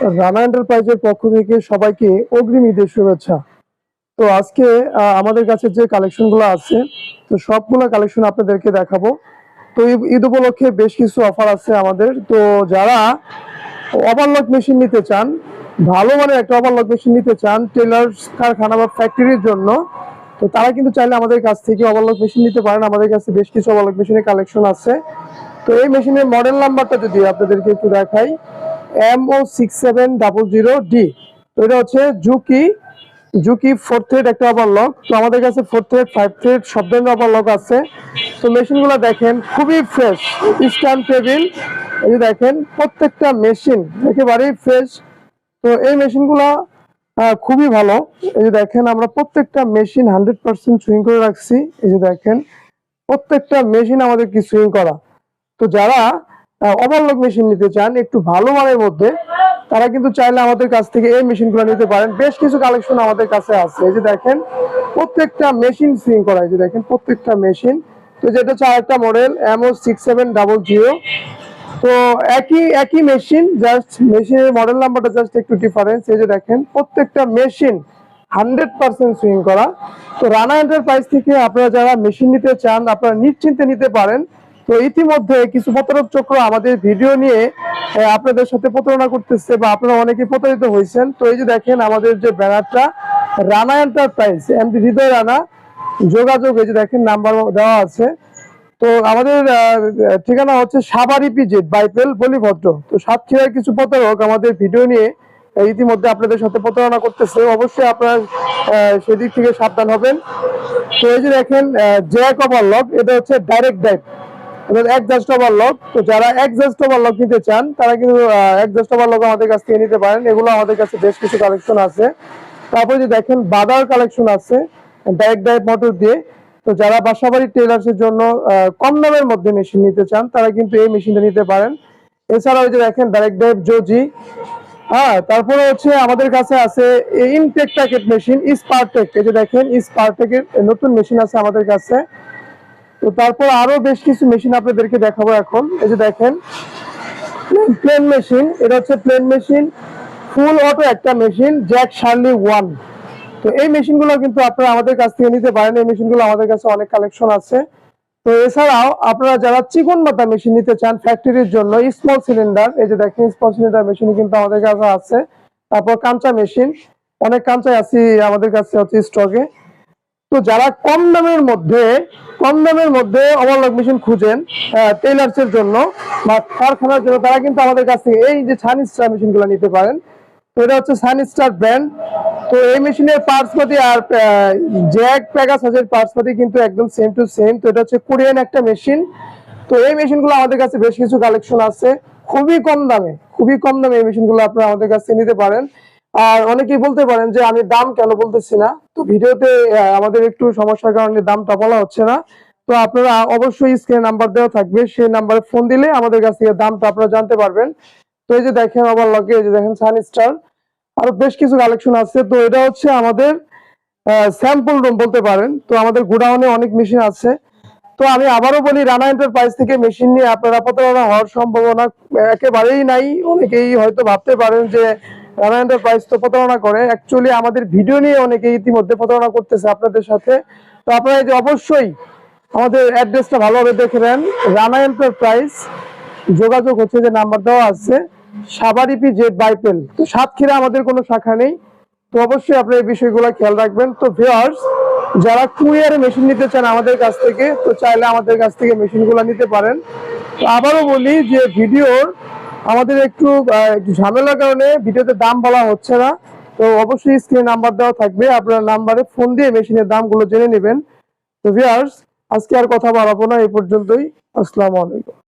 রানা এন্টারপ্রাইজের পক্ষ থেকে সবাইকে অগ্রিম ঈদের শুভেচ্ছা। তো আজকে আমাদের কাছে যে কালেকশনগুলো আছে, তো সবগুলো কালেকশন আপনাদেরকে দেখাবো। তো ঈদ- উপলক্ষে বেশ কিছু অফার আছে আমাদের। তো যারা ওভারলক মেশিন নিতে চান, ভালো মানের একটা ওভারলক মেশিন নিতে চান টেলার কারখানা বা ফ্যাক্টরির জন্য, তো তারা কিন্তু চাইলে আমাদের কাছ থেকে ওভারলক মেশিন নিতে পারেন। আমাদের কাছে বেশ কিছু ওভারলক মেশিনের কালেকশন আছে। তো এই মেশিনের মডেল নাম্বারটা যদি আপনাদেরকে একটু দেখাই M O six seven double zero D এটা হচ্ছে জুকি জুকি ফোর থ্রেড একটা ওভারলক তো আমাদের কাছে ফোর থ্রেড ফাইভ থ্রেড সব ধরনের ওভারলক আছে। তো মেশিনগুলো দেখেন, খুবই ফ্রেশ স্ট্যান্ড টেবিল এই যে দেখেন, প্রত্যেকটা মেশিন একেবারেই ফ্রেশ তো এই মেশিনগুলো খুবই ভালো। এই যে দেখেন, আমরা প্রত্যেকটা মেশিন হান্ড্রেড পার্সেন্ট সুইং করে রাখছি। এই যে দেখেন, প্রত্যেকটা মেশিন আমাদের কি সুইং করা। তো যারা ওভারলক মেশিন নিতে চান, একটু ভালো মানের মধ্যে, তারা কিন্তু চাইলে আমাদের কাছ থেকে এই মেশিনগুলো নিতে পারেন। বেশ কিছু কালেকশন আমাদের কাছে আছে। এই যে দেখেন, প্রত্যেকটা মেশিন সুইং করা এই যে দেখেন, প্রত্যেকটা মেশিন তো যেটা হচ্ছে আরেকটা model MO six seven double zero তো একই একই মেশিন জাস্ট মেশিনের মডেল নাম্বারটা জাস্ট একটু ডিফারেন্স এই যে দেখেন, প্রত্যেকটা মেশিন হান্ড্রেড পার্সেন্ট সুইং করা। তো রানা এন্টারপ্রাইজ থেকে আপনারা যারা মেশিন নিতে চান, আপনারা নিশ্চিন্তে নিতে পারেন। তো ইতিমধ্যে কিছু প্রতারক চক্র আমাদের ভিডিও নিয়ে আপনাদের সাথে প্রতারণা করতেছে বা আপনারা অনেকে প্রতারিত হয়েছেন। তো এই যে দেখেন আমাদের যে ব্যানারটা, রানা এন্টারপ্রাইজ এমডি হৃদয় রানা, যোগাযোগ, এই যে দেখেন নাম্বার দেওয়া আছে। তো আমাদের ঠিকানা হচ্ছে সাবারি পিজেড বাইপেল, বলিভদ্র। তো সাতক্ষীরার কিছু প্রতারক আমাদের ভিডিও নিয়ে ইতিমধ্যে আপনাদের সাথে প্রতারণা করতেছে। অবশ্যই আপনারা সেদিক থেকে সাবধান হবেন। তো এই যে দেখেন জ্যাক ওভারলক এটা হচ্ছে ডাইরেক্ট ডাইভ যারা তারা কিন্তু কম দামের মধ্যে মেশিন নিতে চান, তারা কিন্তু এই মেশিনটা নিতে পারেন। এছাড়াও এই যে দেখেন ডাইরেক্ট ডাইভ জোজি হ্যাঁ তারপরে হচ্ছে আমাদের কাছে আছে ইনটেক প্যাকেট মেশিন স্পারটেক এই যে দেখেন স্পারটেকের নতুন মেশিন আছে আমাদের কাছে। তো তারপর আরও বেশ কিছু মেশিন আপনাদেরকে দেখাবো এখন। এই যে দেখেন প্লেন মেশিন এটা হচ্ছে প্লেন মেশিন ফুল অটো একটা মেশিন জ্যাক শার্লি ওয়ান তো এই মেশিনগুলো কিন্তু আপনারা আমাদের কাছ থেকে নিতে পারেন, এই মেশিনগুলো আমাদের কাছে অনেক কালেকশন আছে। তো এছাড়াও আপনারা যারা চিকন মাথা মেশিন নিতে চান ফ্যাক্টরির জন্য স্মল সিলিন্ডার এই যে দেখেন স্মল সিলিন্ডার মেশিন কিন্তু আমাদের কাছে আছে। তারপর কাঁচা মেশিন অনেক কাঁচাই আছে আমাদের কাছে হচ্ছে স্টকে তো যারা কম দামের মধ্যে, কম দামের মধ্যে ওভারলক মেশিন খুঁজেন টেলার্স এর জন্য বা কারখানার জন্য, তারা কিন্তু আমাদের কাছ থেকে এই যে ছানি স্টার মেশিনগুলো নিতে পারেন। তো এটা হচ্ছে সানি স্টার ব্র্যান্ড তো এই মেশিনের পার্টস পাতি আর জ্যাক প্যাগাসাজের পার্টস পাতি কিন্তু একদম সেম টু সেম তো এটা হচ্ছে কোরিয়ান একটা মেশিন তো এই মেশিনগুলো আমাদের কাছে বেশ কিছু কালেকশন আছে। খুবই কম দামে, খুবই কম দামে এই মেশিনগুলো আপনারা আমাদের কাছে নিতে পারেন। আর অনেকেই বলতে পারেন যে আমি দাম কেন বলতেছি না। তো ভিডিওতে আমাদের একটু সমস্যার কারণে দামটা বলা হচ্ছে না। তো আপনারা অবশ্যই স্ক্রিনে নাম্বার দেওয়া থাকবে। সেই নাম্বারে ফোন দিলে আমাদের কাছ থেকে দামটা আপনারা জানতে পারবেন। তো এই যে দেখেন আবার লগে এই যে দেখেন সানি স্টার আরও বেশ কিছু কালেকশন আছে। তো এটা হচ্ছে আমাদের স্যাম্পল রুম বলতে পারেন। তো আমাদের গোডাউনে অনেক মেশিন আছে। তো আমি আবারও বলি রানা এন্টারপ্রাইজ থেকে মেশিন নিয়ে আপনারা প্রতারণা হওয়ার সম্ভাবনা একেবারেই নাই। অনেকেই হয়তো ভাবতে পারেন যে রানা এন্টারপ্রাইজ তো প্রতারণা করে। অ্যাকচুয়ালি আমাদের ভিডিও নিয়ে অনেকে ইতিমধ্যে প্রতারণা করতেছে আপনাদের সাথে। তো আপনারা যে অবশ্যই আমাদের অ্যাড্রেসটা ভালোভাবে দেখে নেন। রানা এন্টারপ্রাইজ যোগাযোগ হচ্ছে যে নাম্বার দেওয়া আছে। সাবারিপি জেড বাইপেল তো সাতক্ষীরা আমাদের কোনো শাখা নেই। তো অবশ্যই আপনারা এই বিষয়গুলো খেয়াল রাখবেন। তো ভিউয়ার্স যারা কুরিয়ারে মেশিন নিতে চান আমাদের কাছ থেকে, তো চাইলে আমাদের কাছ থেকে মেশিনগুলো নিতে পারেন। তো আবারও বলি যে ভিডিওর আমাদের একটু একটু ঝামেলার কারণে ভিডিওতে দাম বলা হচ্ছে না। তো অবশ্যই স্ক্রিনে নাম্বার দেওয়া থাকবে। আপনার নাম্বারে ফোন দিয়ে মেশিনের দামগুলো জেনে নেবেন। তো ভিয়ার্স আজকে আর কথা বাড়াবো না, এই পর্যন্তই। আসসালামু আলাইকুম।